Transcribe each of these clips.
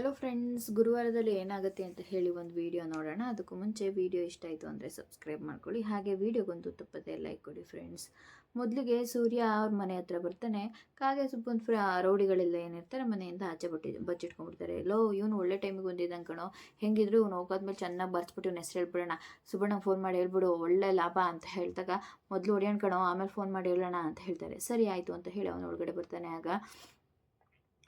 Hello friends ಗುರುವಾರದಲ್ಲಿ ಏನಾಗುತ್ತೆ ಅಂತ ಹೇಳಿ ಒಂದು ವಿಡಿಯೋ ನೋಡೋಣ. ಅದಕ್ಕೂ ಮುಂಚೆ ವಿಡಿಯೋ ಇಷ್ಟ ಆಯಿತು ಅಂದರೆ ಸಬ್ಸ್ಕ್ರೈಬ್ ಮಾಡ್ಕೊಳ್ಳಿ. ಹಾಗೆ ವಿಡಿಯೋಗೊಂದು ತಪ್ಪದೆ ಲೈಕ್ ಕೊಡಿ ಫ್ರೆಂಡ್ಸ್ ಮೊದಲಿಗೆ ಸೂರ್ಯ ಅವ್ರ ಮನೆ ಹತ್ರ ಬರ್ತಾನೆ. ಕಾಗೆ ಸುಬ್ಬನ್ ಫ್ರ ರೌಡಿಗಳೆಲ್ಲ ಏನಿರ್ತಾರೆ, ಮನೆಯಿಂದ ಆಚೆ ಬಟ್ಟಿ, ಬಚ್ಚಿಟ್ಕೊಂಡ್ಬಿಡ್ತಾರೆ. ಲೋ ಇವನು ಒಳ್ಳೆ ಟೈಮಿಗೆ ಬಂದಿದ್ದಂಗೆ ಕಣೋ. ಹೆಂಗಿದ್ರು ಇವ್ನು ಹೋಗೋದ್ಮೇಲೆ ಚೆನ್ನಾಗಿ ಬರ್ಸ್ಬಿಟ್ಟು ಇವ್ನ ಹೆಸ್ರು ಹೇಳ್ಬಿಡೋಣ. ಸುಬ್ಬಣ್ಣ ಫೋನ್ ಮಾಡಿ ಹೇಳ್ಬಿಡು, ಒಳ್ಳೆ ಲಾಭ ಅಂತ ಹೇಳ್ದಾಗ ಮೊದಲು ಹೊಡಿಯೋಣ ಕಣೋ, ಆಮೇಲೆ ಫೋನ್ ಮಾಡಿ ಹೇಳೋಣ ಅಂತ ಹೇಳ್ತಾರೆ. ಸರಿ ಆಯಿತು ಅಂತ ಹೇಳಿ ಅವನು ಒಳಗಡೆ ಬರ್ತಾನೆ. ಆಗ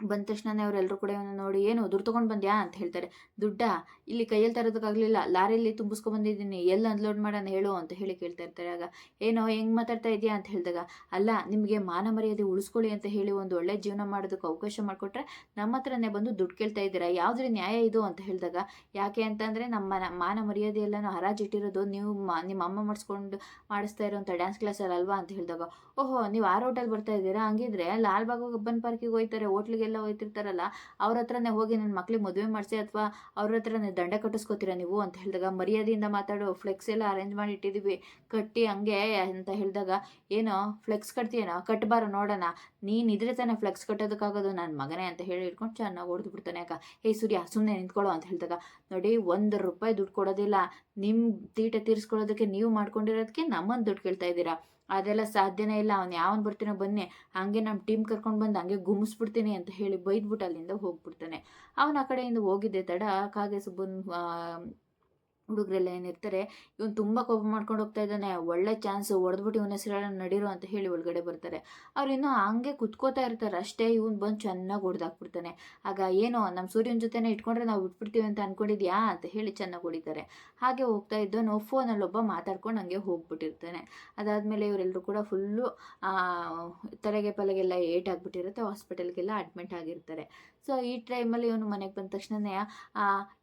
ಬಂದ ತಕ್ಷಣನೇ ಅವರೆಲ್ಲರೂ ಕೂಡ ಇವನು ನೋಡಿ, ಏನು ದುಡ್ಡು ತೊಗೊಂಡು ಬಂದ್ಯಾ? ಅಂತ ಹೇಳ್ತಾರೆ. ದುಡ್ಡ? ಇಲ್ಲಿ ಕೈಯಲ್ಲಿ ತರೋದಕ್ಕಾಗಲಿಲ್ಲ, ಲಾರಿಯಲ್ಲಿ ತುಂಬಿಸ್ಕೊಂಡು ಬಂದಿದ್ದೀನಿ, ಎಲ್ಲಿ ಅನ್ಲೋಡ್ ಮಾಡೋಣ ಹೇಳು? ಅಂತ ಹೇಳಿ ಕೇಳ್ತಾ ಇರ್ತಾರೆ. ಆಗ, ಏನೋ ಹೆಂಗೆ ಮಾತಾಡ್ತಾ ಇದೆಯಾ? ಅಂತ ಹೇಳಿದಾಗ, ಅಲ್ಲ, ನಿಮಗೆ ಮಾನ ಮರ್ಯಾದೆ ಉಳಿಸ್ಕೊಳ್ಳಿ ಅಂತ ಹೇಳಿ ಒಂದು ಒಳ್ಳೆ ಜೀವನ ಮಾಡೋದಕ್ಕೆ ಅವಕಾಶ ಮಾಡಿಕೊಟ್ರೆ ನಮ್ಮ ಹತ್ರನೇ ಬಂದು ದುಡ್ಡು ಕೇಳ್ತಾ ಇದ್ದೀರಾ? ಯಾವುದ್ರ ನ್ಯಾಯ ಇದು? ಅಂತ ಹೇಳಿದಾಗ, ಯಾಕೆ ಅಂತಂದರೆ ನಮ್ಮ ಮನ- ಮರ್ಯಾದೆ ಎಲ್ಲನೂ ಹರಾಜಿಟ್ಟಿರೋದು ನೀವು ನಿಮ್ಮ ಅಮ್ಮ ಮಾಡಿಸ್ಕೊಂಡು ಮಾಡಿಸ್ತಾ ಇರೋಂಥ ಡ್ಯಾನ್ಸ್ ಕ್ಲಾಸಲ್ಲಿ ಅಲ್ವಾ? ಅಂತ ಹೇಳಿದಾಗ, ಓಹೋ, ನೀವು ಆ ರೋಟಲ್ಲಿ ಬರ್ತಾ ಇದ್ದೀರಾ? ಹಂಗಿದ್ರೆ ಲಾಲ್ಬಾಗ್ ಕಬ್ಬನ್ ಪಾರ್ಕಿಗೆ ಹೋಗ್ತಾರೆ, ಹೋಟ್ಲಿಗೆಲ್ಲ ಹೋಯ್ತಿರ್ತಾರಲ್ಲ, ಅವ್ರ ಹತ್ರನೇ ಹೋಗಿ ನನ್ನ ಮಕ್ಳಿಗೆ ಮದುವೆ ಮಾಡಿಸಿ ಅಥವಾ ಅವ್ರ ಹತ್ರನೇ ದಂಡ ಕಟ್ಟಿಸ್ಕೊತೀರಾ ನೀವು ಅಂತ ಹೇಳಿದಾಗ ಮರ್ಯಾದೆಯಿಂದ ಮಾತಾಡು ಫ್ಲೆಕ್ಸ್ ಎಲ್ಲ ಅರೇಂಜ್ ಮಾಡಿ ಇಟ್ಟಿದ್ದೀವಿ ಕಟ್ಟಿ ಹಂಗೆ ಅಂತ ಹೇಳಿದಾಗ, ಏನೋ ಫ್ಲೆಕ್ಸ್ ಕಟ್ತೀಯೇನೋ ಕಟ್ಟಬಾರ ನೋಡೋಣ, ನೀನು ಇದ್ರೆ ತಾನೇ ಫ್ಲೆಕ್ಸ್ ಕಟ್ಟೋದಕ್ಕಾಗೋದು ನನ್ನ ಮಗನೇ ಅಂತ ಹೇಳಿ ಇಟ್ಕೊಂಡು ಚೆನ್ನಾಗಿ ಹೊಡೆದು ಬಿಡ್ತಾನೆ ಅಕ್ಕ. ಏಯ್ ಸೂರ್ಯ ಸುಮ್ಮನೆ ನಿಂತ್ಕೊಳ್ಳೋ ಅಂತ ಹೇಳಿದಾಗ, ನೋಡಿ, ಒಂದು ರೂಪಾಯಿ ದುಡ್ಡು ಕೊಡೋದಿಲ್ಲ ನಿಮ್ಮ ತೀಟ ತೀರಿಸ್ಕೊಳ್ಳೋದಕ್ಕೆ ನೀವು ಮಾಡ್ಕೊಂಡಿರೋದಕ್ಕೆ ನಮ್ಮನ್ನು ದುಡ್ಡು ಕೇಳ್ತಾ ಇದ್ದೀರಾ? ಅದೆಲ್ಲ ಸಾಧ್ಯನೇ ಇಲ್ಲ. ಅವ್ನು ಯಾವನ್ ಬರ್ತೀನೋ ಬನ್ನಿ. ಹಂಗೆ ನಮ್ಮ ಟೀಮ್ ಕರ್ಕೊಂಡು ಬಂದು ಹಂಗೆ ಗುಮ್ಮಿಸ್ಬಿಡ್ತೀನಿ ಅಂತ ಹೇಳಿ ಬೈದ್ಬಿಟ್ಟು ಅಲ್ಲಿಂದ ಹೋಗ್ಬಿಡ್ತಾನೆ. ಅವನ ಆ ಕಡೆಯಿಂದ ಹೋಗಿದ್ದೆ. ತಡ ಕಾಗೆ ಸುಬ್ಬನ್ ಹುಡುಗರೆಲ್ಲ ಏನಿರ್ತಾರೆ, ಇವನು ತುಂಬ ಕೋಪ ಮಾಡ್ಕೊಂಡು ಹೋಗ್ತಾ ಇದ್ದಾನೆ, ಒಳ್ಳೆ ಚಾನ್ಸ್ ಹೊಡೆದ್ಬಿಟ್ಟು ಇವನ ಹೆಸರೆಲ್ಲ ನಡೀರು ಅಂತ ಹೇಳಿ ಒಳಗಡೆ ಬರ್ತಾರೆ. ಅವ್ರು ಇನ್ನೂ ಹಂಗೆ ಕುತ್ಕೋತಾ ಇರ್ತಾರೆ, ಅಷ್ಟೇ ಇವನು ಬಂದು ಚೆನ್ನಾಗಿ ಹೊಡೆದಾಕ್ಬಿಡ್ತಾನೆ ಆಗ ಏನೋ ನಮ್ಮ ಸೂರ್ಯನ ಜೊತೆನೇ ಇಟ್ಕೊಂಡ್ರೆ ನಾವು ಬಿಟ್ಬಿಡ್ತೀವಿ ಅಂತ ಅಂದ್ಕೊಂಡಿದ್ಯಾ ಅಂತ ಹೇಳಿ ಚೆನ್ನಾಗಿ ಹೊಡಿತಾರೆ. ಹಾಗೆ ಹೋಗ್ತಾ ಇದ್ದವನು ಫೋನಲ್ಲಿ ಒಬ್ಬ ಮಾತಾಡ್ಕೊಂಡು ಹಂಗೆ ಹೋಗ್ಬಿಟ್ಟಿರ್ತಾನೆ. ಅದಾದಮೇಲೆ ಇವರೆಲ್ಲರೂ ಕೂಡ ಫುಲ್ಲು ತಲೆಗೆ ಪಲೆಗೆಲ್ಲ ಏಟಾಗ್ಬಿಟ್ಟಿರುತ್ತೆ ಹಾಸ್ಪಿಟಲ್ಗೆಲ್ಲ ಅಡ್ಮಿಟ್ ಆಗಿರ್ತಾರೆ. ಸೊ ಈ ಟೈಮಲ್ಲಿ ಇವನು ಮನೆಗೆ ಬಂದ ತಕ್ಷಣನೇ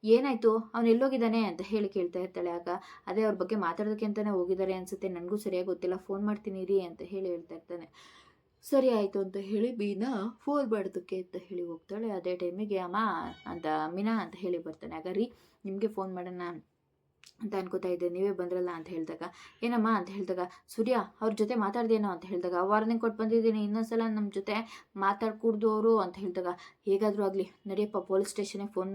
ಏನಾಯಿತು? ಅವನು ಎಲ್ಲೋಗಿದ್ದಾನೆ? ಅಂತ ಹೇಳಿ ಕೇಳ್ತಾ ಇರ್ತಾಳೆ. ಆಗ ಅದೇ ಅವ್ರ ಬಗ್ಗೆ ಮಾತಾಡೋದಕ್ಕೆ ಅಂತಲೇ ಹೋಗಿದ್ದಾರೆ ಅನಿಸುತ್ತೆ. ನನಗೂ ಸರಿಯಾಗಿ ಗೊತ್ತಿಲ್ಲ. ಫೋನ್ ಮಾಡ್ತೀನಿ ರೀ ಅಂತ ಹೇಳಿ ಹೇಳ್ತಾ ಇರ್ತಾನೆ. ಸರಿ ಆಯಿತು ಅಂತ ಹೇಳಿ ಬೀನಾ ಫೋನ್ ಮಾಡೋದಕ್ಕೆ ಅಂತ ಹೇಳಿ ಹೋಗ್ತಾಳೆ. ಅದೇ ಟೈಮಿಗೆ ಅಮ್ಮ ಅಂತ ಮೀನಾ ಅಂತ ಹೇಳಿ ಬರ್ತಾನೆ. ಆಗ, ರೀ, ನಿಮಗೆ ಫೋನ್ ಮಾಡೋಣ ಅಂತ ಅನ್ಕೋತಾ ಇದ್ದೆ. ನೀವೇ ಬಂದ್ರಲ್ಲ ಅಂತ ಹೇಳಿದಾಗ. ಏನಮ್ಮ ಅಂತ ಹೇಳಿದಾಗ, ಸೂರ್ಯ, ಅವ್ರ ಜೊತೆ ಮಾತಾಡ್ದೇನೋ ಅಂತ ಹೇಳಿದಾಗ, ವಾರ್ನಿಂಗ್ ಕೊಟ್ಟು ಬಂದಿದ್ದೀನಿ, ಇನ್ನೊಂದ್ಸಲ ನಮ್ಮ ಜೊತೆ ಮಾತಾಡ್ಕೂಡ್ದು ಅವರು ಅಂತ ಹೇಳಿದಾಗ, ಹೇಗಾದರೂ ಆಗಲಿ, ನಡಿಯಪ್ಪ, ಪೊಲೀಸ್ ಸ್ಟೇಷನಿಗೆ ಫೋನ್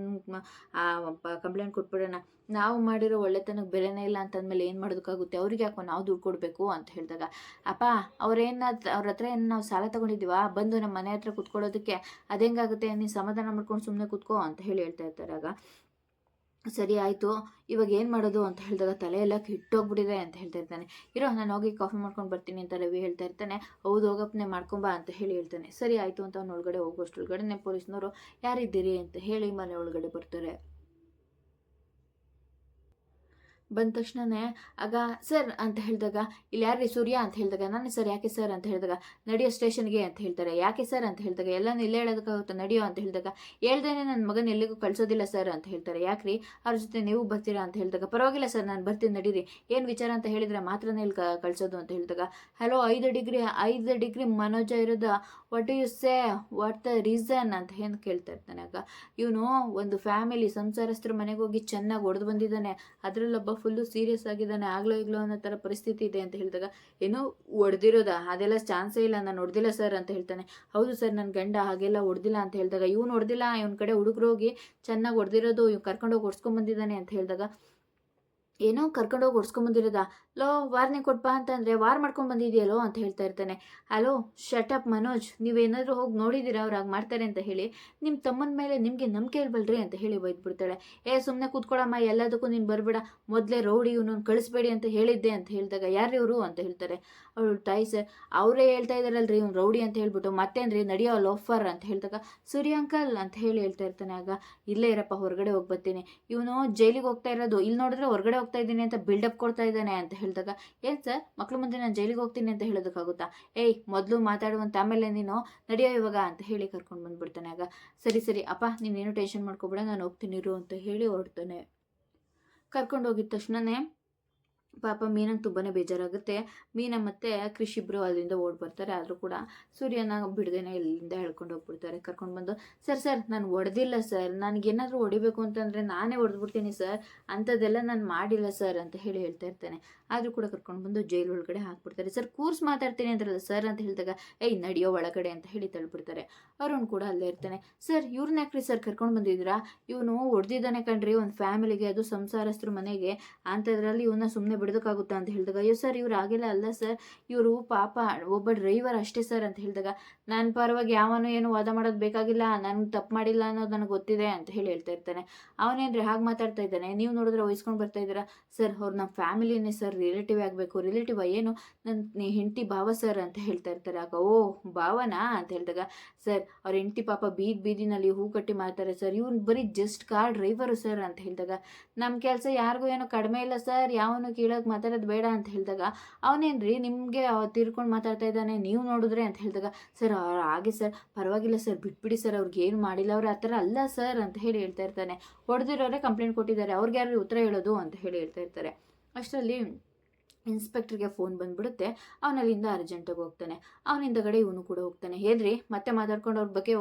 ಕಂಪ್ಲೇಂಟ್ ಕೊಟ್ಬಿಡೋಣ. ನಾವು ಮಾಡಿರೋ ಒಳ್ಳೆತನಕ್ಕೆ ಬೆಲೆನೇ ಇಲ್ಲ ಅಂತಂದಮೇಲೆ ಏನು ಮಾಡೋದಕ್ಕಾಗುತ್ತೆ? ಅವ್ರಿಗೆ ಯಾಕೋ ನಾವು ದುಡ್ಡು ಕೊಡಬೇಕು ಅಂತ ಹೇಳಿದಾಗ, ಅಪ್ಪ ಅವ್ರೇನ ಅವ್ರ ಹತ್ರ ಏನು ನಾವು ಸಾಲ ತೊಗೊಂಡಿದ್ದೀವಾ ಬಂದು ನಮ್ಮ ಮನೆ ಹತ್ರ ಕುತ್ಕೊಳ್ಳೋದಕ್ಕೆ ಹೆಂಗಾಗುತ್ತೆ? ನೀನು ಸಮಾಧಾನ ಮಾಡ್ಕೊಂಡು ಸುಮ್ಮನೆ ಕುತ್ಕೋ ಅಂತ ಹೇಳಿ ಹೇಳ್ತಾ ಇರ್ತಾರೆ. ಆಗ ಸರಿ ಆಯಿತು, ಇವಾಗ ಏನು ಮಾಡೋದು ಅಂತ ಹೇಳಿದಾಗ ತಲೆ ಎಲ್ಲ ಕೆಟ್ಟೋಗ್ಬಿಟ್ಟಿದೆ ಅಂತ ಹೇಳ್ತಾ ಇರ್ತಾನೆ. ಇರೋ, ನಾನು ಹೋಗಿ ಕಾಫಿ ಮಾಡ್ಕೊಂಡು ಬರ್ತೀನಿ ಅಂತ ರವಿ ಹೇಳ್ತಾ ಇರ್ತಾನೆ. ಹೌದು ಹೋಗಪ್ಪನೆ ಮಾಡ್ಕೊಂಬಾ ಅಂತ ಹೇಳಿ ಹೇಳ್ತಾನೆ. ಸರಿ ಆಯಿತು ಅಂತ ಅವ್ನ ಒಳಗಡೆ ಹೋಗೋಷ್ಟ್ರೊಳಗಡೆ ಪೊಲೀಸ್ನವರು ಯಾರಿದ್ದೀರಿ ಅಂತ ಹೇಳಿ ಮನೆ ಒಳಗಡೆ ಬರ್ತಾರೆ. ಬಂದ ತಕ್ಷಣನೇ, ಆಗ ಸರ್ ಅಂತ ಹೇಳಿದಾಗ, ಇಲ್ಲಿ ಯಾರ್ರಿ? ಸೂರ್ಯ ಅಂತ ಹೇಳಿದಾಗ, ನಾನು ಸರ್, ಯಾಕೆ ಸರ್? ಅಂತ ಹೇಳಿದಾಗ, ನಡೆಯೋ ಸ್ಟೇಷನ್ಗೆ ಅಂತ ಹೇಳ್ತಾರೆ. ಯಾಕೆ ಸರ್? ಅಂತ ಹೇಳಿದಾಗ, ಎಲ್ಲನೂ ಇಲ್ಲೇ ಹೇಳೋದಕ್ಕಾಗುತ್ತೆ? ನಡೆಯೋ? ಅಂತ ಹೇಳಿದಾಗ ಹೇಳ್ದೇನೆ ನನ್ನ ಮಗನ ಎಲ್ಲಿಗೂ ಕಳಿಸೋದಿಲ್ಲ ಸರ್ ಅಂತ ಹೇಳ್ತಾರೆ. ಯಾಕ್ರಿ? ಅವ್ರ ಜೊತೆ ನೀವು ಬರ್ತೀರಾ? ಅಂತ ಹೇಳಿದಾಗ, ಪರವಾಗಿಲ್ಲ ಸರ್, ನಾನು ಬರ್ತೀನಿ, ನಡೀರಿ. ಏನು ವಿಚಾರ ಅಂತ ಹೇಳಿದರೆ ಮಾತ್ರನೇ ಇಲ್ಲಿ ಕಳಿಸೋದು ಕಳ್ಸೋದು ಅಂತ ಹೇಳಿದಾಗ, ಹಲೋ, ಐದು ಡಿಗ್ರಿ ಐದು ಡಿಗ್ರಿ ಮನೋಜ ಇರೋದ what you say what the reason ಅಂತ ಏನು ಕೇಳ್ತಾ ಇರ್ತಾನೆ. ಆಗ, ಇವನು ಒಂದು ಫ್ಯಾಮಿಲಿ ಸಂಸಾರಸ್ಥರ ಮನೆಗೆ ಹೋಗಿ ಚೆನ್ನಾಗಿ ಹೊಡೆದು ಬಂದಿದ್ದಾನೆ. ಅದರಲ್ಲೊಬ್ಬ ಫುಲ್ಲು ಸೀರಿಯಸ್ ಆಗಿದ್ದಾನೆ, ಆಗ್ಲೋ ಇಗ್ಲೋ ಅನ್ನೋ ಥರ ಪರಿಸ್ಥಿತಿ ಇದೆ ಅಂತ ಹೇಳಿದಾಗ, ಏನೋ ಒಡೆದಿರೋದ, ಅದೆಲ್ಲ ಚಾನ್ಸೇ ಇಲ್ಲ, ನಾನು ಹೊಡೆದಿಲ್ಲ ಸರ್ ಅಂತ ಹೇಳ್ತಾನೆ. ಹೌದು ಸರ್ ನನ್ನ ಗಂಡ ಹಾಗೆಲ್ಲ ಹೊಡೆದಿಲ್ಲ ಅಂತ ಹೇಳಿದಾಗ, ಇವ್ನು ಹೊಡೆದಿಲ್ಲ ಇವನ ಕಡೆ ಹುಡುಗರು ಹೋಗಿ ಚೆನ್ನಾಗಿ ಹೊಡೆದಿರೋದು ಇವ್ ಕರ್ಕೊಂಡೋಗಿ ಹೊಡ್ಸ್ಕೊಂಬಂದಿದ್ದಾನೆ ಅಂತ ಹೇಳಿದಾಗ, ಏನೋ ಕರ್ಕೊಂಡೋಗಿ ಹೊಡ್ಸ್ಕೊಂಬಂದಿರೋದಾ ಲೋ, ವಾರ್ನಿಂಗ್ ಕೊಟ್ಬಾ ಅಂತಂದರೆ ವಾರ್ ಮಾಡ್ಕೊಂಡು ಬಂದಿದೆಯಲ್ಲೋ ಅಂತ ಹೇಳ್ತಾ ಇರ್ತಾನೆ. ಹಲೋ ಶಟಪ್ ಮನೋಜ್, ನೀವೇನಾದರೂ ಹೋಗಿ ನೋಡಿದ್ದೀರಾ ಅವ್ರು ಹಾಗೆ ಮಾಡ್ತಾರೆ ಅಂತ ಹೇಳಿ. ನಿಮ್ಮ ತಮ್ಮನ ಮೇಲೆ ನಿಮಗೆ ನಂಬಿಕೆ ಇಲ್ವಲ್ರಿ ಅಂತ ಹೇಳಿ ಬೈದ್ಬಿಡ್ತಾಳೆ. ಏ ಸುಮ್ಮನೆ ಕೂತ್ಕೊಳ್ಳಮ್ಮ ಎಲ್ಲದಕ್ಕೂ ನೀನು ಬರಬೇಡ. ಮೊದಲೇ ರೌಡಿ ಇವನು ಕಳಿಸ್ಬೇಡಿ ಅಂತ ಹೇಳಿದ್ದೆ ಅಂತ ಹೇಳಿದಾಗ ಯಾರು ಇವರು ಅಂತ ಹೇಳ್ತಾರೆ. ಅವಳು ತಾಯಿ ಸರ್, ಅವರೇ ಹೇಳ್ತಾ ಇದ್ದಾರಲ್ರಿ ಇವ್ನು ರೌಡಿ ಅಂತ ಹೇಳ್ಬಿಟ್ಟು ಅಂದ್ರೆ ನಡೆಯೋ ಲೋಫರ್ ಅಂತ ಹೇಳಿದಾಗ ಸೂರ್ಯ ಅಂಕಲ್ ಅಂತ ಹೇಳಿ ಹೇಳ್ತಾ ಇರ್ತಾನೆ. ಆಗ, ಇಲ್ಲೇ ಇರಪ್ಪ, ಹೊರಗಡೆ ಹೋಗಿ ಬರ್ತೀನಿ. ಇವನು ಜೈಲಿಗೆ ಹೋಗ್ತಾ ಇರೋದು, ಇಲ್ಲಿ ನೋಡಿದ್ರೆ ಹೊರಗಡೆ ಹೋಗ್ತಾ ಇದ್ದೀನಿ ಅಂತ ಬಿಲ್ಡಪ್ ಕೊಡ್ತಾ ಇದ್ದಾನೆ ಅಂತ ಹೇಳಿದಾಗ ಏನು ಸರ್, ಮಕ್ಳು ಮುಂದೆ ನಾನು ಜೈಲಿಗೆ ಹೋಗ್ತೀನಿ ಅಂತ ಹೇಳೋದಕ್ಕಾಗುತ್ತಾ? ಏಯ್, ಮೊದಲು ಮಾತಾಡುವಂತ ಆಮೇಲೆ ನೀನು ನಡೆಯೋ ಇವಾಗ, ಅಂತ ಹೇಳಿ ಕರ್ಕೊಂಡು ಬಂದ್ಬಿಡ್ತಾನೆ. ಆಗ, ಸರಿ ಸರಿ, ಅಪ್ಪ, ನೀನೇನು ಟೆನ್ಷನ್ ಮಾಡ್ಕೊಬೇಡ, ನಾನು ಹೋಗ್ತೀನಿ ಇರು, ಅಂತ ಹೇಳಿ ಹೊರಡ್ತಾನೆ. ಕರ್ಕೊಂಡು ಹೋಗಿದ ತಕ್ಷಣನೇ ಪಾಪ ಮೀನಂಗೆ ತುಂಬಾ ಬೇಜಾರಾಗುತ್ತೆ. ಮೀನ ಮತ್ತೆ ಕೃಷಿ ಇಬ್ಬರು ಅಲ್ಲಿಂದ ಓಡ್ ಬರ್ತಾರೆ. ಆದರೂ ಕೂಡ ಸೂರ್ಯನ ಬಿಡದೇನೆ ಇಲ್ಲಿಂದ ಹೇಳ್ಕೊಂಡು ಹೋಗ್ಬಿಡ್ತಾರೆ. ಕರ್ಕೊಂಡು ಬಂದು, ಸರ್ ಸರ್, ನಾನು ಹೊಡೆದಿಲ್ಲ, ಸರ್. ನನಗೇನಾದರೂ ಹೊಡಿಬೇಕು ಅಂತಂದರೆ ನಾನೇ ಹೊಡೆದ್ಬಿಡ್ತೀನಿ, ಸರ್. ಅಂಥದ್ದೆಲ್ಲ ನಾನು ಮಾಡಿಲ್ಲ, ಸರ್, ಅಂತ ಹೇಳಿ ಹೇಳ್ತಾ ಇರ್ತಾನೆ. ಆದರೂ ಕೂಡ ಕರ್ಕೊಂಡು ಬಂದು ಜೈಲ್ ಒಳಗಡೆ ಹಾಕ್ಬಿಡ್ತಾರೆ. ಸರ್, ಕೂರ್ಸ್ ಮಾತಾಡ್ತೀನಿ ಅಂತಾರಲ್ಲ ಸರ್ ಅಂತ ಹೇಳಿದಾಗ, ಏಯ್, ನಡೆಯೋ ಒಳಗಡೆ ಅಂತ ಹೇಳಿ ತಳ್ಬಿಡ್ತಾರೆ. ಅರುಣ್ ಕೂಡ ಅಲ್ಲೇ ಇರ್ತಾನೆ. ಸರ್ ಇವ್ರನ್ನ ಯಾಕ್ರಿ ಸರ್ ಕರ್ಕೊಂಡು ಬಂದಿದ್ದೀರಾ? ಇವನು ಹೊಡೆದಿದ್ದಾನೆ ಕಣ್ರಿ, ಒಂದು ಫ್ಯಾಮಿಲಿಗೆ, ಅದು ಸಂಸಾರಸ್ಥರ ಮನೆಗೆ. ಅಂಥದ್ರಲ್ಲಿ ಇವನ್ನ ಸುಮ್ಮನೆ ಬಿಡೋದಕ್ಕಾಗುತ್ತಾ? ಅಂತ ಹೇಳಿದಾಗ, ಅಯ್ಯೋ ಸರ್, ಇವ್ರು ಆಗಿಲ್ಲ ಅಲ್ಲ ಸರ್. ಇವರು ಪಾಪ, ಒಬ್ಬ ಡ್ರೈವರ್ ಅಷ್ಟೇ ಸರ್ ಅಂತ ಹೇಳಿದಾಗ ನನ್ನ ಪರವಾಗಿ ಯಾವನು ಏನು ವಾದ ಮಾಡೋದು ಬೇಕಾಗಿಲ್ಲ, ನಾನು ತಪ್ಪು ಮಾಡಿಲ್ಲ ಅನ್ನೋದು ನನಗೆ ಗೊತ್ತಿದೆ ಅಂತ ಹೇಳಿ ಹೇಳ್ತಾ ಇರ್ತಾನೆ. ಅವನೇನ್ರಿ, ಹಾಗೆ ಮಾತಾಡ್ತಾ ಇದ್ದಾನೆ? ನೀವು ನೋಡಿದ್ರೆ ವಹಿಸ್ಕೊಂಡು ಬರ್ತಾ ಇದ್ದೀರಾ? ಸರ್, ಅವ್ರು ನಮ್ಮ ಫ್ಯಾಮಿಲಿನೇ ಸರ್ ರಿಲೇಟಿವ್ ಆಗಬೇಕು. ರಿಲೇಟಿವ್ ಏನು? ನನ್ನ ಹೆಂಡತಿ ಭಾವ ಸರ್ ಅಂತ ಹೇಳ್ತಾ ಇರ್ತಾರೆ. ಆಗ, ಓ, ಭಾವನಾ ಅಂತ ಹೇಳಿದಾಗ ಸರ್ ಅವ್ರ ಹೆಂಡತಿ ಪಾಪ ಬೀದಿ ಬೀದಿನಲ್ಲಿ ಹೂ ಕಟ್ಟಿ ಮಾಡ್ತಾರೆ ಸರ್ ಇವ್ನು ಬರೀ ಜಸ್ಟ್ ಕಾರ್ ಡ್ರೈವರು ಸರ್ ಅಂತ ಹೇಳಿದಾಗ ನಮ್ಮ ಕೆಲಸ ಯಾರಿಗೂ ಏನೋ ಕಡಿಮೆ ಇಲ್ಲ ಸರ್ ಯಾವನು ಕೇಳೋಕೆ ಮಾತಾಡೋದು ಬೇಡ ಅಂತ ಹೇಳಿದಾಗ, ಅವನೇನ್ರಿ, ನಿಮಗೆ ತಿರ್ಕೊಂಡು ಮಾತಾಡ್ತಾ ಇದ್ದಾನೆ, ನೀವು ನೋಡಿದ್ರೆ ಅಂತ ಹೇಳಿದಾಗ ಸರ್ ಅವ್ರು ಹಾಗೆ ಸರ್ ಪರವಾಗಿಲ್ಲ ಸರ್ ಬಿಟ್ಬಿಡಿ ಸರ್ ಅವ್ರಿಗೆ ಏನು ಮಾಡಿಲ್ಲ. ಅವ್ರು ಆ ಥರ ಅಲ್ಲ ಸರ್ ಅಂತ ಹೇಳಿ ಹೇಳ್ತಾ ಇರ್ತಾನೆ. ಹೊಡೆದಿರೋರೆ ಕಂಪ್ಲೇಂಟ್ ಕೊಟ್ಟಿದ್ದಾರೆ. ಅವ್ರಿಗೆ ಯಾರು ಉತ್ತರ ಹೇಳೋದು ಅಂತ ಹೇಳಿ ಹೇಳ್ತಾ ಇರ್ತಾರೆ. ಅಷ್ಟರಲ್ಲಿ ಇನ್ಸ್ಪೆಕ್ಟ್ರಿಗೆ ಫೋನ್ ಬಂದ್ಬಿಡುತ್ತೆ. ಅವನಲ್ಲಿಂದ ಅರ್ಜೆಂಟಾಗಿ ಹೋಗ್ತಾನೆ. ಅವನಿಂದಗಡೆ ಇವನು ಕೂಡ ಹೋಗ್ತಾನೆ. ಹೇಳ್ರಿ, ಮತ್ತೆ ಮಾತಾಡ್ಕೊಂಡು ಅವ್ರ ಬಗ್ಗೆ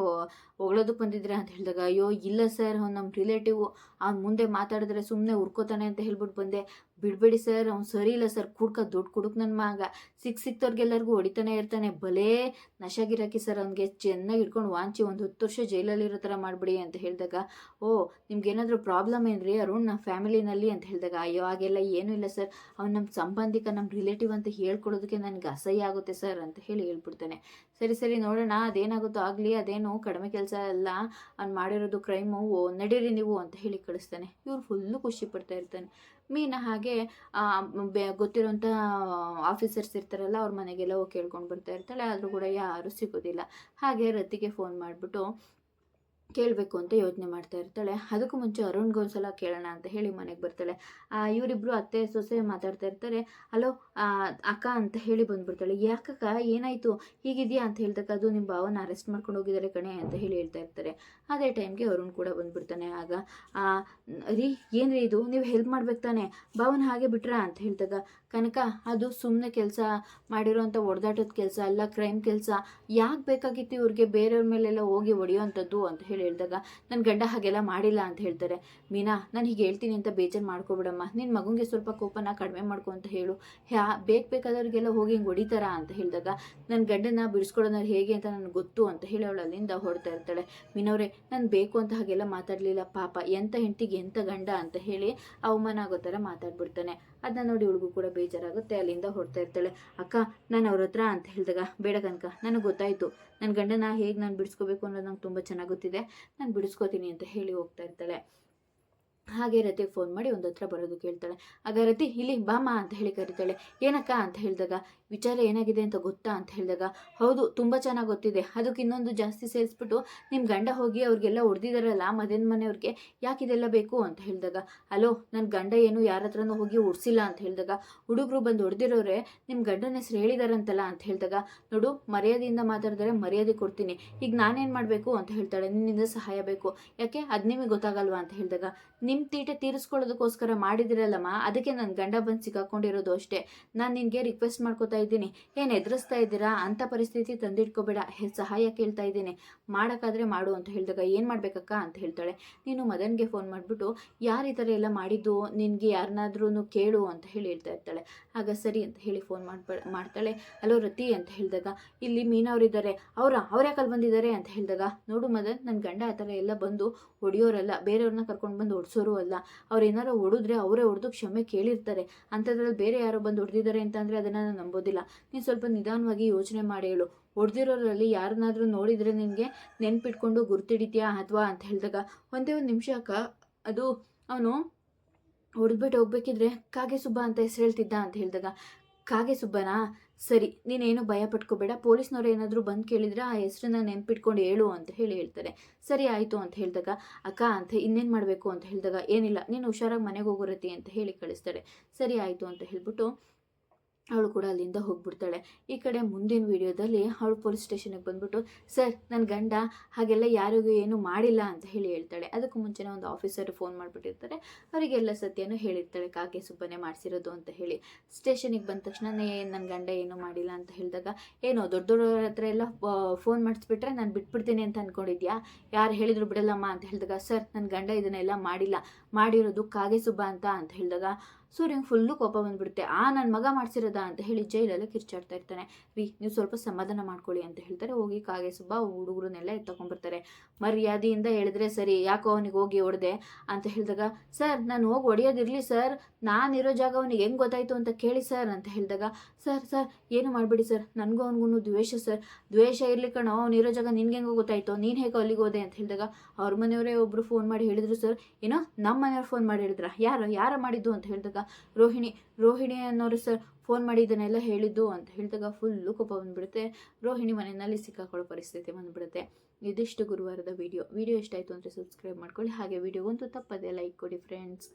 ಹೊಗಳೋದಕ್ಕೆ ಬಂದಿದ್ರೆ ಅಂತ ಹೇಳಿದಾಗ, ಅಯ್ಯೋ, ಇಲ್ಲ ಸರ್, ಅವ್ನು ನಮ್ಮ ರಿಲೇಟಿವ್ ಅವ್ನು ಮುಂದೆ ಮಾತಾಡಿದ್ರೆ ಸುಮ್ಮನೆ ಉರ್ಕೋತಾನೆ ಅಂತ ಹೇಳ್ಬಿಟ್ಟು ಬಂದೆ. ಬಿಡಬೇಡಿ ಸರ್, ಅವ್ನು ಸರಿ ಇಲ್ಲ ಸರ್. ಕುಡ್ಕ, ದುಡ್ಡು ಕುಡುಕ್ ನನ್ನ ಮಗ. ಸಿಕ್ ಸಿಕ್ತವ್ರಿಗೆಲ್ಲರಿಗೂ ಹೊಡಿತಾನೆ ಇರ್ತಾನೆ. ಭಲೇ ನಶಾಗಿರಾಕಿ ಸರ್, ಅವ್ನಿಗೆ ಚೆನ್ನಾಗಿ ಇಟ್ಕೊಂಡು ವಾಂಚಿ ಒಂದು ಹತ್ತು ವರ್ಷ ಜೈಲಲ್ಲಿ ಇರೋ ಥರ ಮಾಡಿಬಿಡಿ ಅಂತ ಹೇಳಿದಾಗ, ಓ, ನಿಮ್ಗೇನಾದರೂ ಪ್ರಾಬ್ಲಮ್ ಏನ್ರಿ? ಅರುಣ್ ನಮ್ಮ ಫ್ಯಾಮಿಲಿನಲ್ಲಿ ಅಂತ ಹೇಳಿದಾಗ, ಅಯ್ಯೋ, ಹಾಗೆಲ್ಲ ಏನೂ ಇಲ್ಲ ಸರ್. ಅವ್ನು ನಮ್ಮ ಸಂಬಂಧಿಕ ನಮ್ಮ ರಿಲೇಟಿವ್ ಅಂತ ಹೇಳ್ಕೊಡೋದಕ್ಕೆ ನನಗೆ ಅಸಹ್ಯ ಆಗುತ್ತೆ ಸರ್ ಅಂತ ಹೇಳಿ ಹೇಳ್ಬಿಡ್ತಾನೆ. ಸರಿ ಸರಿ, ನೋಡೋಣ. ಅದೇನಾಗುತ್ತೋ ಆಗಲಿ, ಅದೇನು ಕಡಿಮೆ ಕೆಲಸ ಅಲ್ಲ. ಅವ್ನು ಮಾಡಿರೋದು ಕ್ರೈಮು, ಓ, ನಡೀರಿ ನೀವು ಅಂತ ಹೇಳಿ ಕಳಿಸ್ತಾನೆ. ಇವ್ರು ಫುಲ್ಲು ಖುಷಿ ಪಡ್ತಾ ಇರ್ತಾನೆ. ಮೀನಾ ಹಾಗೆ ಬೆ ಗೊತ್ತಿರೋಂಥ ಆಫೀಸರ್ಸ್ ಇರ್ತಾರಲ್ಲ ಅವ್ರ ಮನೆಗೆಲ್ಲ ಹೋಗಿ ಕೇಳ್ಕೊಂಡು ಬರ್ತಾ ಇರ್ತಾಳೆ. ಆದರೂ ಕೂಡ ಯಾರೂ ಸಿಗೋದಿಲ್ಲ. ಹಾಗೆ ರತಿಗೆ ಫೋನ್ ಮಾಡಿಬಿಟ್ಟು ಕೇಳಬೇಕು ಅಂತ ಯೋಚನೆ ಮಾಡ್ತಾ ಇರ್ತಾಳೆ. ಅದಕ್ಕೂ ಮುಂಚೆ ಅರುಣ್ಗೆ ಒಂದ್ಸಲ ಕೇಳೋಣ ಅಂತ ಹೇಳಿ ಮನೆಗೆ ಬರ್ತಾಳೆ. ಇವರಿಬ್ರು ಅತ್ತೆ, ಸೊಸೆ ಮಾತಾಡ್ತಾ ಇರ್ತಾರೆ. ಹಲೋ ಅಕ್ಕ ಅಂತ ಹೇಳಿ ಬಂದ್ಬಿಡ್ತಾಳೆ. ಯಾಕಕ್ಕ ಏನಾಯಿತು? ಹೀಗಿದೆಯಾ? ಅಂತ ಹೇಳ್ದಕ್ಕ ಅದು ನಿಮ್ಮ ಭಾವನ ಅರೆಸ್ಟ್ ಮಾಡ್ಕೊಂಡು ಹೋಗಿದ್ದಾರೆ ಕಣೆ ಅಂತ ಹೇಳಿ ಹೇಳ್ತಾ ಇರ್ತಾರೆ. ಅದೇ ಟೈಮ್ಗೆ ಅರುಣ್ ಕೂಡ ಬಂದ್ಬಿಡ್ತಾನೆ. ಆಗ ರೀ, ಏನ್ರಿ ಇದು? ನೀವು ಹೆಲ್ಪ್ ಮಾಡ್ಬೇಕು ತಾನೆ. ಭಾವನ ಹಾಗೆ ಬಿಟ್ರಾ? ಅಂತ ಹೇಳ್ದಾಗ ಕನಕ, ಅದು ಸುಮ್ಮನೆ ಕೆಲಸ ಮಾಡಿರೋಂಥ ಹೊಡೆದಾಟದ ಕೆಲಸ ಅಲ್ಲ, ಕ್ರೈಮ್ ಕೆಲಸ. ಯಾಕೆ ಬೇಕಾಗಿತ್ತು ಇವ್ರಿಗೆ? ಬೇರೆಯವ್ರ ಮೇಲೆಲ್ಲ ಹೋಗಿ ಹೊಡೆಯೋವಂಥದ್ದು ಅಂತ ಹೇಳಿ ಹೇಳಿದಾಗ ನನ್ನ ಗಂಡ ಹಾಗೆಲ್ಲ ಮಾಡಿಲ್ಲ ಅಂತ ಹೇಳ್ತಾರೆ. ಮೀನಾ, ನಾನು ಹೀಗೆ ಹೇಳ್ತೀನಿ ಅಂತ ಬೇಜಾರು ಮಾಡ್ಕೊಬಿಡಮ್ಮ. ನಿನ್ನ ಮಗುಗೆ ಸ್ವಲ್ಪ ಕೋಪನ ಕಡಿಮೆ ಮಾಡ್ಕೊ ಅಂತ ಹೇಳು. ಯಾ ಬೇಕು ಬೇಕಾದವ್ರಿಗೆಲ್ಲ ಹೋಗಿ ಹಿಂಗೆ ಹೊಡಿತಾರ? ಅಂತ ಹೇಳಿದಾಗ ನನ್ನ ಗಂಡನ ಬಿಡಿಸ್ಕೊಡೋದು ಹೇಗೆ ಅಂತ ನನಗೆ ಗೊತ್ತು ಅಂತ ಹೇಳಿ ಅವಳು ಅಲ್ಲಿಂದ ಹೊಡ್ತಾ ಇರ್ತಾಳೆ. ಮೀನವ್ರೆ ನಾನು ಬೇಕು ಅಂತ ಹಾಗೆಲ್ಲ ಮಾತಾಡಲಿಲ್ಲ. ಪಾಪ ಎಂಥ ಹೆಂಡತಿಗೆ ಎಂಥ ಗಂಡ? ಅಂತ ಹೇಳಿ ಅವಮಾನ ಆಗೋ ಥರ ಮಾತಾಡ್ಬಿಡ್ತಾನೆ. ಅದನ್ನ ನೋಡಿ ಇವಳಿಗೂ ಕೂಡ ಬೇಜಾರಾಗುತ್ತೆ, ಅಲ್ಲಿಂದ ಹೊಡ್ತಾ ಇರ್ತಾಳೆ. ಅಕ್ಕ, ನಾನು ಅವ್ರ ಹತ್ರ ಅಂತ ಹೇಳಿದಾಗ, ಬೇಡ ಕನಕ, ನನಗೆ ಗೊತ್ತಾಯಿತು. ನನ್ನ ಗಂಡನ ಹೇಗೆ ನಾನು ಬಿಡಿಸ್ಕೋಬೇಕು ಅನ್ನೋದು ನಂಗೆ ತುಂಬ ಚೆನ್ನಾಗಿ ಗೊತ್ತಿದೆ. ನಾನು ಬಿಡಿಸ್ಕೋತೀನಿ ಅಂತ ಹೇಳಿ ಹೋಗ್ತಾ ಇರ್ತಾಳೆ. ಹಾಗೆ ರತಿಗೆ ಫೋನ್ ಮಾಡಿ ಒಂದು ಹತ್ರ ಬರೋದು ಕೇಳ್ತಾಳೆ. ಆಗ ರತಿ, ಇಲ್ಲಿ ಬಾಮ ಅಂತ ಹೇಳಿ ಕರಿತಾಳೆ. ಏನಕ್ಕ? ಅಂತ ಹೇಳಿದಾಗ, ವಿಚಾರ ಏನಾಗಿದೆ ಅಂತ ಗೊತ್ತಾ? ಅಂತ ಹೇಳಿದಾಗ, ಹೌದು, ತುಂಬ ಚೆನ್ನಾಗಿ ಗೊತ್ತಿದೆ. ಅದಕ್ಕೆ ಇನ್ನೊಂದು ಜಾಸ್ತಿ ಸೇರಿಸ್ಬಿಟ್ಟು ನಿಮ್ಮ ಗಂಡ ಹೋಗಿ ಅವ್ರಿಗೆಲ್ಲ ಹೊಡೆದಿದಾರಲ್ಲ, ಮದನ ಮನೆಯವ್ರಿಗೆ, ಯಾಕೆ ಇದೆಲ್ಲ ಬೇಕು? ಅಂತ ಹೇಳಿದಾಗ, ಅಲೋ ನನ್ನ ಗಂಡ ಏನು ಯಾರ ಹತ್ರನೂ ಹೋಗಿ ಉಡ್ಸಿಲ್ಲ ಅಂತ ಹೇಳಿದಾಗ, ಹುಡುಗರು ಬಂದು ಹೊಡೆದಿರೋರೆ ನಿಮ್ಮ ಗಂಡನ ಹೆಸರು ಹೇಳಿದಾರಂತಲ್ಲ? ಅಂತ ಹೇಳಿದಾಗ, ನೋಡು, ಮರ್ಯಾದೆಯಿಂದ ಮಾತಾಡಿದರೆ ಮರ್ಯಾದೆ ಕೊಡ್ತೀನಿ. ಈಗ ನಾನೇನು ಮಾಡಬೇಕು? ಅಂತ ಹೇಳ್ತಾಳೆ. ನಿನ್ನಿಂದ ಸಹಾಯ ಬೇಕು. ಯಾಕೆ? ಅದು ನಿಮಗೆ ಗೊತ್ತಾಗಲ್ವಾ? ಅಂತ ಹೇಳಿದಾಗ ನಿಮ್ಮ ತೀಟೆ ತೀರಿಸ್ಕೊಳ್ಳೋದಕ್ಕೋಸ್ಕರ ಮಾಡಿದಿರಲ್ಲಮ್ಮ? ಅದಕ್ಕೆ ನನ್ನ ಗಂಡ ಬಂದು ಸಿಕ್ಕಾಕೊಂಡಿರೋದು ಅಷ್ಟೇ. ನಾನು ನಿನಗೆ ರಿಕ್ವೆಸ್ಟ್ ಮಾಡ್ಕೋತಾ ಇದ್ದೀನಿ. ಏನು ಎದುರಿಸ್ತಾ ಇದ್ದೀರಾ? ಅಂಥ ಪರಿಸ್ಥಿತಿ ತಂದಿಟ್ಕೋಬೇಡ. ಸಹಾಯ ಕೇಳ್ತಾ ಇದ್ದೀನಿ. ಮಾಡೋಕ್ಕಾದ್ರೆ ಮಾಡು ಅಂತ ಹೇಳಿದಾಗ ಏನು ಮಾಡಬೇಕಕ್ಕ ಅಂತ ಹೇಳ್ತಾಳೆ. ನೀನು ಮದನ್ಗೆ ಫೋನ್ ಮಾಡಿಬಿಟ್ಟು, ಯಾರು ಈ ಥರ ಎಲ್ಲ ಮಾಡಿದ್ದು? ನಿನಗೆ ಯಾರನ್ನಾದ್ರೂ ಕೇಳು ಅಂತ ಹೇಳಿ ಹೇಳ್ತಾ ಇರ್ತಾಳೆ. ಆಗ ಸರಿ ಅಂತ ಹೇಳಿ ಫೋನ್ ಮಾಡ್ಬ, ಮಾಡ್ತಾಳೆ. ಅಲೋ ರತಿ ಅಂತ ಹೇಳಿದಾಗ, ಇಲ್ಲಿ ಮೀನವರಿದ್ದಾರೆ ಅವರ, ಅವ್ರ ಯಾಕಲ್ಲಿ ಬಂದಿದ್ದಾರೆ? ಅಂತ ಹೇಳಿದಾಗ, ನೋಡು ಮದನ್ ನನ್ನ ಗಂಡ ಆ ಥರ ಎಲ್ಲ ಬಂದು ಹೊಡಿಯೋರಲ್ಲ. ಬೇರೆಯವ್ರನ್ನ ಕರ್ಕೊಂಡು ಬಂದು ಹೊಡ್ಸೋರು ಅಲ್ಲ. ಅವ್ರು ಏನಾರು ಹೊಡೆದ್ರೆ ಅವರೇ ಹೊಡೆದು ಕ್ಷಮೆ ಕೇಳಿರ್ತಾರೆ. ಅಂಥದ್ರಲ್ಲಿ ಬೇರೆ ಯಾರೋ ಬಂದು ಹೊಡೆದಿದ್ದಾರೆ ಅಂತಂದರೆ ಅದನ್ನು ನಾನು ನಂಬೋದಿಲ್ಲ. ನೀನು ಸ್ವಲ್ಪ ನಿಧಾನವಾಗಿ ಯೋಚನೆ ಮಾಡಿ ಹೇಳು. ಹೊಡೆದಿರೋರಲ್ಲಿ ಯಾರನ್ನಾದರೂ ನೋಡಿದರೆ ನಿನಗೆ ನೆನ್ಪಿಟ್ಕೊಂಡು ಗುರ್ತಿಡಿತೀಯಾ ಅಥವಾ ಅಂತ ಹೇಳಿದಾಗ ಒಂದೇ ಒಂದು ನಿಮಿಷ ಅಕ್ಕ, ಅದು ಅವನು ಹೊಡೆದ್ಬಿಟ್ಟು ಹೋಗ್ಬೇಕಿದ್ರೆ ಕಾಗೆ ಸುಬ್ಬ ಅಂತ ಹೆಸರು ಹೇಳ್ತಿದ್ದ ಅಂತ ಹೇಳಿದಾಗ ಕಾಗೆ ಸುಬ್ಬನಾ ಸರಿ, ನೀನೇನು ಭಯ ಪಟ್ಕೋಬೇಡ. ಪೊಲೀಸ್ನವ್ರು ಏನಾದರೂ ಬಂದು ಕೇಳಿದ್ರೆ ಆ ಹೆಸರನ್ನ ನೆನ್ಪಿಟ್ಕೊಂಡು ಹೇಳು ಅಂತ ಹೇಳಿ ಹೇಳ್ತಾರೆ. ಸರಿ ಆಯಿತು ಅಂತ ಹೇಳಿದಾಗ, ಅಕ್ಕ, ಅಂತ ಇನ್ನೇನು ಮಾಡಬೇಕು? ಅಂತ ಹೇಳಿದಾಗ, ಏನಿಲ್ಲ, ನೀನು ಹುಷಾರಾಗಿ ಮನೆಗೆ ಹೋಗೋರತಿ ಅಂತ ಹೇಳಿ ಕಳಿಸ್ತಾರೆ. ಸರಿ ಆಯಿತು ಅಂತ ಹೇಳ್ಬಿಟ್ಟು ಅವಳು ಕೂಡ ಅಲ್ಲಿಂದ ಹೋಗ್ಬಿಡ್ತಾಳೆ. ಈ ಕಡೆ ಮುಂದಿನ ವಿಡಿಯೋದಲ್ಲಿ ಅವಳು ಪೊಲೀಸ್ ಸ್ಟೇಷನಿಗೆ ಬಂದ್ಬಿಟ್ಟು, ಸರ್ ನನ್ನ ಗಂಡ ಹಾಗೆಲ್ಲ ಯಾರಿಗೂ ಏನು ಮಾಡಿಲ್ಲ ಅಂತ ಹೇಳಿ ಹೇಳ್ತಾಳೆ. ಅದಕ್ಕೂ ಮುಂಚೆನೇ ಒಂದು ಆಫೀಸರ್ ಫೋನ್ ಮಾಡಿಬಿಟ್ಟಿರ್ತಾರೆ. ಅವರಿಗೆಲ್ಲ ಸತ್ಯನೂ ಹೇಳಿರ್ತಾಳೆ, ಕಾಕೆ ಸುಬ್ಬನೆ ಮಾಡಿಸಿರೋದು ಅಂತ ಹೇಳಿ. ಸ್ಟೇಷನಿಗೆ ಬಂದ ತಕ್ಷಣನೇ ನನ್ನ ಗಂಡ ಏನೂ ಮಾಡಿಲ್ಲ ಅಂತ ಹೇಳಿದಾಗ, ಏನೋ ದೊಡ್ಡ ದೊಡ್ಡವ್ರ ಹತ್ರ ಎಲ್ಲ ಫೋನ್ ಮಾಡಿಸ್ಬಿಟ್ರೆ ನಾನು ಬಿಟ್ಬಿಡ್ತೀನಿ ಅಂತ ಅಂದ್ಕೊಂಡಿದ್ಯಾ ಯಾರು ಹೇಳಿದ್ರು ಬಿಡಲ್ಲಮ್ಮ ಅಂತ ಹೇಳಿದಾಗ, ಸರ್ ನನ್ನ ಗಂಡ ಇದನ್ನೆಲ್ಲ ಮಾಡಿಲ್ಲ. ಮಾಡಿರೋದು ಕಾಗೆ ಸುಬ್ಬ ಅಂತ ಅಂತ ಹೇಳಿದಾಗ ಸೂರ್ಯಂಗೆ ಫುಲ್ಲು ಕೋಪ ಬಂದ್ಬಿಡುತ್ತೆ. ಆ ನನ್ನ ಮಗ ಮಾಡಿಸಿರೋದ ಅಂತ ಹೇಳಿ ಜೈಲಲ್ಲೇ ಕಿರ್ಚಾಡ್ತಾ ಇರ್ತಾನೆ. ರೀ, ನೀವು ಸ್ವಲ್ಪ ಸಮಾಧಾನ ಮಾಡ್ಕೊಳ್ಳಿ ಅಂತ ಹೇಳ್ತಾರೆ. ಹೋಗಿ ಕಾಗೆ ಸುಬ್ಬ ಹುಡುಗರನ್ನೆಲ್ಲ ಎತ್ತಕೊಂಡ್ಬರ್ತಾರೆ ಮರ್ಯಾದೆಯಿಂದ ಹೇಳಿದ್ರೆ ಸರಿ, ಯಾಕೋ ಅವನಿಗೆ ಹೋಗಿ ಹೊಡೆದೆ ಅಂತ ಹೇಳಿದಾಗ, ಸರ್, ನಾನು ಹೋಗಿ ಹೊಡೆಯೋದಿರಲಿ, ಸರ್. ನಾನಿರೋ ಜಾಗ ಅವನಿಗೆ ಹೆಂಗೆ ಗೊತ್ತಾಯ್ತು ಅಂತ ಕೇಳಿ, ಸರ್, ಅಂತ ಹೇಳಿದಾಗ, ಸರ್ ಸರ್, ಏನು ಮಾಡಬೇಡಿ, ಸರ್. ನನಗೂ ಅವನಿಗೂ ದ್ವೇಷ, ಸರ್. ದ್ವೇಷ ಇರಲಿ ಕಣೋ. ಅವನಿರೋ ಜಾಗ ನಿನ್ಗೆ ಹೆಂಗೋ ಗೊತ್ತಾಯ್ತು. ನೀನು ಹೇಗೆ ಅಲ್ಲಿಗೆ ಹೋದೆ ಅಂತ ಹೇಳಿದಾಗ, ಅವ್ರ ಮನೆಯವರೇ ಒಬ್ಬರು ಫೋನ್ ಮಾಡಿ ಹೇಳಿದ್ರು, ಸರ್, ಏನೋ ನಮ್ಮ ಮನೆಯವ್ರು ಫೋನ್ ಮಾಡಿ ಹೇಳಿದ್ರ? ಯಾರು ಯಾರು ಮಾಡಿದ್ದು? ಅಂತ ಹೇಳಿದಾಗ ರೋಹಿಣಿ ರೋಹಿಣಿ ಅನ್ನೋರು ಸರ್ ಫೋನ್ ಮಾಡಿ ಇದನ್ನೆಲ್ಲ ಹೇಳಿದ್ದು ಅಂತ ಹೇಳಿದಾಗ ಫುಲ್ಲು ಕೋಪ ಬಂದ್ಬಿಡುತ್ತೆ. ರೋಹಿಣಿ ಮನೆಯಲ್ಲಿ ಸಿಕ್ಕಾಕೊಳ್ಳೋ ಪರಿಸ್ಥಿತಿ ಬಂದ್ಬಿಡುತ್ತೆ. ಇದಿಷ್ಟು ಗುರುವಾರದ ವಿಡಿಯೋ ವಿಡಿಯೋ ಇಷ್ಟ ಆಯಿತು ಅಂದರೆ ಸಬ್ಸ್ಕ್ರೈಬ್ ಮಾಡ್ಕೊಳ್ಳಿ. ಹಾಗೆ ವಿಡಿಯೋ ಒಂದು ತಪ್ಪದೆ ಲೈಕ್ ಕೊಡಿ ಫ್ರೆಂಡ್ಸ್